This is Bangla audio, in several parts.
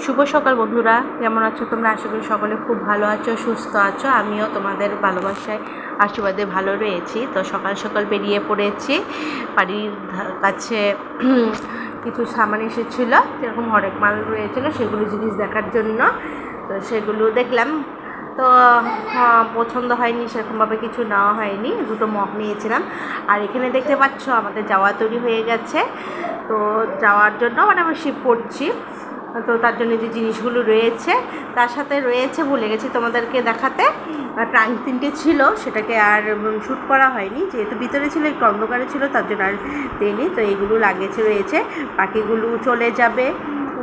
শুভ সকাল বন্ধুরা। কেমন আছো তোমরা? আশা করি সকলে খুব ভালো আছো সুস্থ আছো। আমিও তোমাদের ভালোবাসায় আশীর্বাদে ভালো রয়েছি। তো সকাল সকাল বেরিয়ে পড়েছি। বাড়ির কাছে কিছু সামান এসেছিল যেরকম হরেক মাল রয়েছিলো সেগুলো জিনিস দেখার জন্য। তো সেগুলো দেখলাম। তো হ্যাঁ, পছন্দ হয়নি সেরকমভাবে কিছু নেওয়া হয়নি। দুটো মগ নিয়েছিলাম। আর এখানে দেখতে পাচ্ছ আমাদের যাওয়া তৈরি হয়ে গেছে। তো যাওয়ার জন্য মানে আমরা শিব করছি। তো তার জন্য যে জিনিসগুলো রয়েছে, তার সাথে রয়েছে, ভুলে গেছি তোমাদেরকে দেখাতে ট্রাঙ্ক তিনটে ছিল, সেটাকে আর শ্যুট করা হয়নি, যেহেতু ভিতরে ছিল, একটু অন্ধকারে ছিল, তার জন্য আর দিইনি তো এইগুলো লাগেছে, রয়েছে, বাকিগুলো চলে যাবে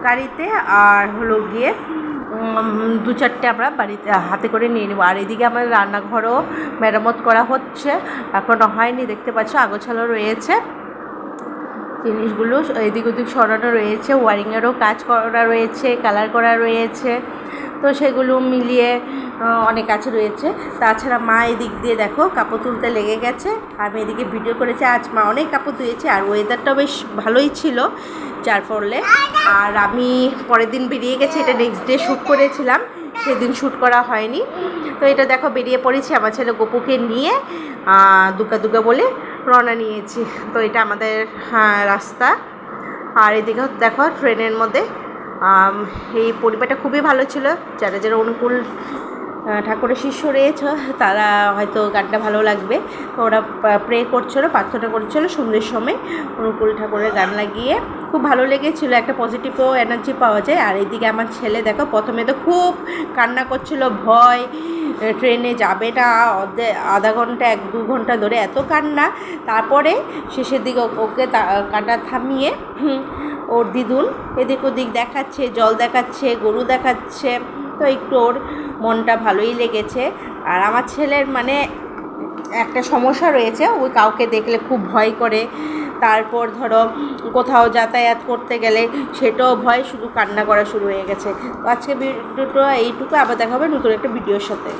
গাড়িতে, আর হলো গিয়ে দু চারটে আমরা বাড়িতে হাতে করে নিয়ে নেব। আর এদিকে আমার রান্নাঘরও মেরামত করা হচ্ছে এখনও হয়নি, দেখতে পাচ্ছ, আগোছালো রয়েছে। জিনিসগুলো, এদিক ওদিক সরানো রয়েছে, ওয়ারিংয়েরও কাজ করা রয়েছে, কালার করা রয়েছে। তো সেগুলো মিলিয়ে অনেক কাজ রয়েছে। তাছাড়া মা এদিক দিয়ে দেখো কাপড় তুলতে লেগে গেছে। আমি এদিকে ভিডিও করেছি, আজ মা অনেক কাপড় ধুয়েছে আর ওয়েদারটাও বেশ ভালোই ছিল যার ফলে। আর আমি পরের দিন বেরিয়ে গেছি, এটা নেক্সট ডে শ্যুট করেছিলাম, সেদিন শ্যুট করা হয়নি। তো এটা দেখো বেরিয়ে পড়েছি, আমার ছেলে গপুকে নিয়ে দুকা দুকা বলে। রওনা নিয়েছি। তো এটা আমাদের হ্যাঁ, রাস্তা। আর এদিকে দেখো ট্রেনের মধ্যে এই পরিবারটা খুবই ভালো ছিল। যারা যারা অনুকূল ঠাকুরের শিষ্য রয়েছ তারা হয়তো গানটা ভালো লাগবে। তো ওরা প্রে করছিল প্রার্থনা করছিল সন্ধ্যের সময় অনুকূল ঠাকুরের গান লাগিয়ে। খুব ভালো লেগেছিলো, একটা পজিটিভও এনার্জি পাওয়া যায়। আর এদিকে আমার ছেলে দেখো, প্রথমে তো খুব কান্না করছিল, ভয় ট্রেনে যাবে না অর্ধে আধা ঘণ্টা, এক দু ঘণ্টা ধরে এত কান্না। তারপরে শেষের দিকে ওকে কান্না থামিয়ে ওর দিদুন এদিক ওদিক দেখাচ্ছে, জল দেখাচ্ছে, গরু দেখাচ্ছে। তো একটু ওর মনটা ভালোই লেগেছে। আর আমার ছেলের মানে একটা সমস্যা রয়েছে ওই কাউকে দেখলে খুব ভয় করে। তারপর ধরো কোথাও যাতায়াত করতে গেলে সেটাও ভয়, শুধু কান্না করা শুরু হয়ে গেছে। আজকে ভিডিওটা এইটুকু, আবার দেখা হবে নতুন একটা ভিডিওর সাথে।